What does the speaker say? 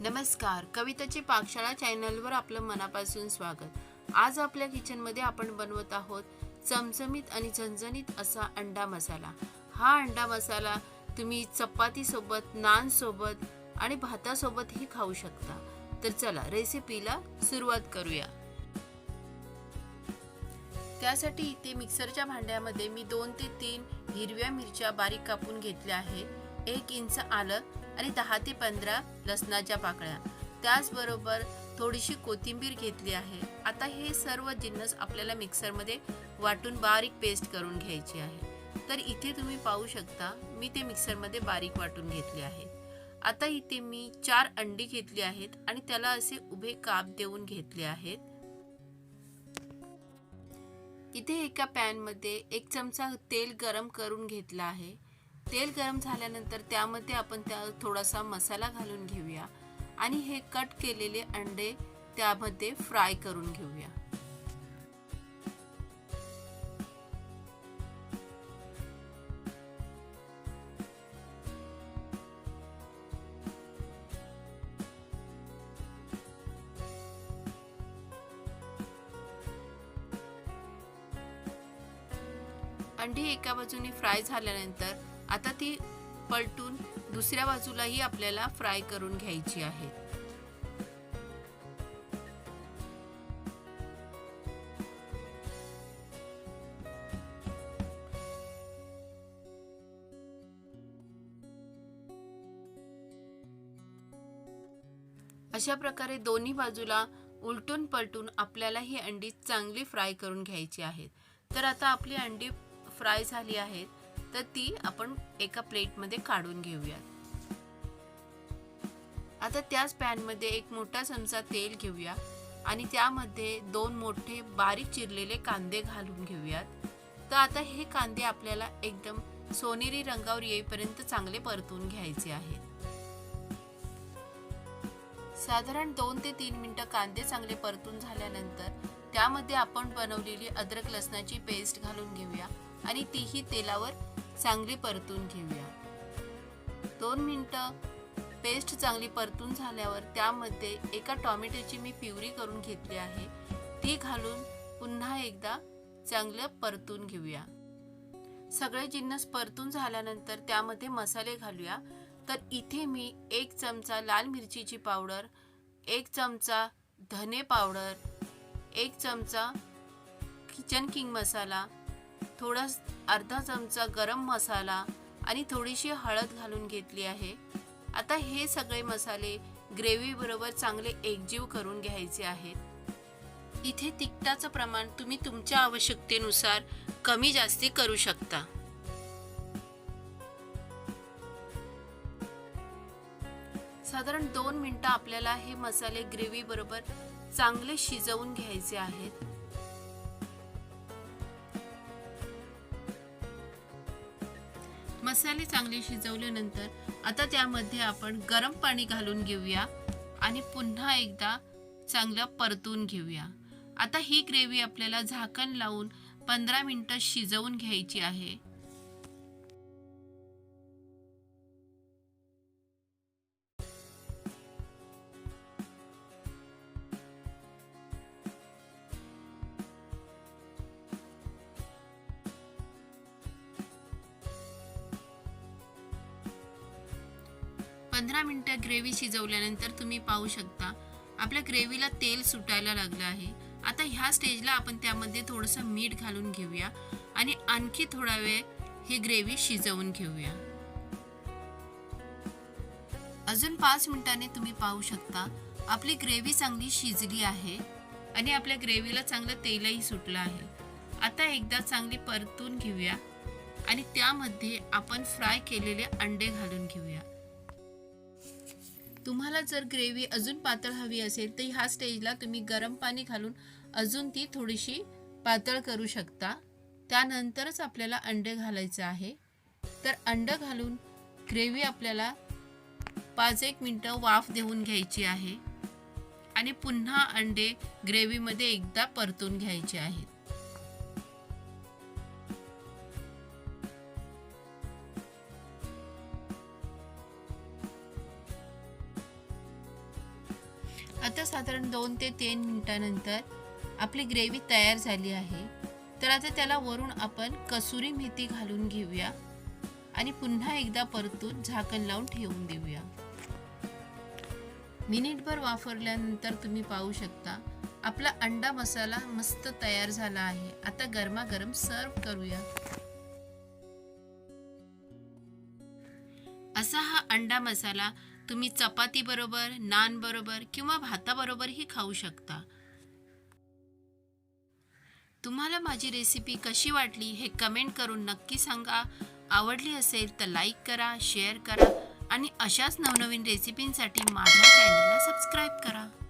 नमस्कार. कविताची पाकशाळा चॅनलवर आपलं मनापासून स्वागत. आज आपल्या किचनमध्ये आपण बनवत आहोत चमचमीत आणि झणझणीत असा अंडा मसाला. हा अंडा मसाला तुम्ही चपातीसोबत नानसोबत आणि भातासोबतही खाऊ शकता. तर चला रेसिपीला सुरुवात करूया. त्यासाठी इथे मिक्सरच्या भांड्यामध्ये मी दोन ते तीन हिरव्या मिरच्या बारीक कापून घेतल्या आहेत. एक इंच आलं आणि दहा ते पंधरा लसणाच्या पाकळ्या. त्याचबरोबर थोडीशी कोथिंबीर घेतली आहे. आता हे सर्व जिन्नस आपल्याला मिक्सरमध्ये वाटून बारीक पेस्ट करून घ्यायची आहे. तर इथे तुम्ही पाहू शकता मी ते मिक्सरमध्ये बारीक वाटून घेतले आहे. आता इथे मी चार अंडी घेतली आहेत आणि त्याला असे उभे काप देऊन घेतले आहेत. इथे एका पॅनमध्ये एक चमचा तेल गरम करून घेतला आहे. तेल गरम झाल्यानंतर त्यामध्ये आपण त्या थोडासा मसाला घालून घेऊया. आणि हे कट केलेले अंडे त्यामध्ये फ्राय करून घेऊया. अंडी एका बाजूने फ्राय झाल्यानंतर आता ती पलटून दुसऱ्या बाजूलाही आपल्याला फ्राय करून घ्यायची आहे. अशा प्रकारे दोन्ही बाजूला उलटून पलटून आपल्याला ही अंडी चांगली फ्राय करून घ्यायची आहेत तर आता आपली अंडी फ्राय झाली आहेत तर ती आपण एका प्लेटमध्ये काढून घेऊयात. आता त्याच पॅनमध्ये एक मोठा चमचा तेल घेऊया आणि त्यामध्ये दोन मोठे बारीक चिरलेले कांदे घालून घेऊयात. तर आता हे कांदे आपल्याला एकदम सोनेरी रंगावर येईपर्यंत चांगले परतून घ्यायचे आहेत. साधारण दोन ते तीन मिनटं कांदे चांगले परतून झाल्यानंतर त्यामध्ये आपण बनवलेली अद्रक लसणाची पेस्ट घालून घेऊया आणि तीही तेलावर चांगली परतून घेऊया. दोन मिनटं पेस्ट चांगली परतून झाल्यावर त्यामध्ये एका टॉमॅटोची मी प्युरी करून घेतली आहे. ती घालून पुन्हा एकदा चांगलं परतून घेऊया. सगळे जिन्नस परतून झाल्यानंतर त्यामध्ये मसाले घालूया. तर इथे मी एक चमचा लाल मिरचीची पावडर एक चमचा धने पावडर एक चमचा किचन किंग मसाला थोडा अर्धा चमचा गरम मसाला आणि थोडीशी हळद घालून घेतली आहे. आता हे सगळे मसाले ग्रेव्ही बरोबर चांगले एकजीव करून घ्यायचे आहेत. इथे तिखटाचं प्रमाण तुम्ही तुमच्या आवश्यकतेनुसार कमी जास्ती करू शकता. साधारण दोन मिनिटं आपल्याला हे मसाले ग्रेव्ही बरोबर चांगले शिजवून घ्यायचे आहेत. मसाले चांगले शिजवल्यानंतर आता त्यामध्ये आपण गरम पाणी घालून घेऊया आणि पुन्हा एकदा चांगलं परतून घेऊया. आता ही ग्रेव्ही आपल्याला झाकण लावून पंधरा मिनटं शिजवून घ्यायची आहे. पंधरा मिनटं ग्रेव्ही शिजवल्यानंतर तुम्ही पाहू शकता. आपल्या ग्रेव्हीला तेल सुटायला लागलं आहे. आता ह्या स्टेजला आपण त्यामध्ये थोडंसं मीठ घालून घेऊया आणि आणखी थोडा वेळ ही ग्रेव्ही शिजवून घेऊया. अजून पाच मिनिटांनी तुम्ही पाहू शकता आपली ग्रेव्ही चांगली शिजली आहे आणि आपल्या ग्रेव्हीला चांगलं तेलही सुटलं आहे. आता एकदा चांगली परतून घेऊया आणि त्यामध्ये आपण फ्राय केलेले अंडे घालून घेऊया. तुम्हाला जर ग्रेव्ही अजून पातळ हवी असेल तर ह्या स्टेजला तुम्ही गरम पाणी घालून अजून ती थोडीशी पातळ करू शकता. त्यानंतरच आपल्याला अंडे घालायचं आहे. तर अंडं घालून ग्रेव्ही आपल्याला पाच एक मिनटं वाफ देऊन घ्यायची आहे. आणि पुन्हा अंडे ग्रेव्हीमध्ये एकदा परतून घ्यायचे आहेत. आता साधारण दोन ते तीन मिनटानंतर आपली ग्रेव्ही तयार झाली आहे. तर आता त्याला वरून आपण कसुरी मेथी घालून घेऊया आणि पुन्हा एकदा परतून झाकण लावून ठेवून देऊया. मिनिटभर वापरल्यानंतर तुम्ही पाहू शकता आपला अंडा मसाला मस्त तयार झाला आहे. आता गरमागरम सर्व करूया. असा हा अंडा मसाला तुम्ही चपातीबरोबर नानबरोबर किंवा भाताबरोबरही खाऊ शकता. तुम्हाला माझी रेसिपी कशी वाटली हे कमेंट करून नक्की सांगा. आवडली असेल तर लाईक करा शेअर करा आणि अशाच नवनवीन रेसिपींसाठी माझ्या चॅनलला सबस्क्राईब करा.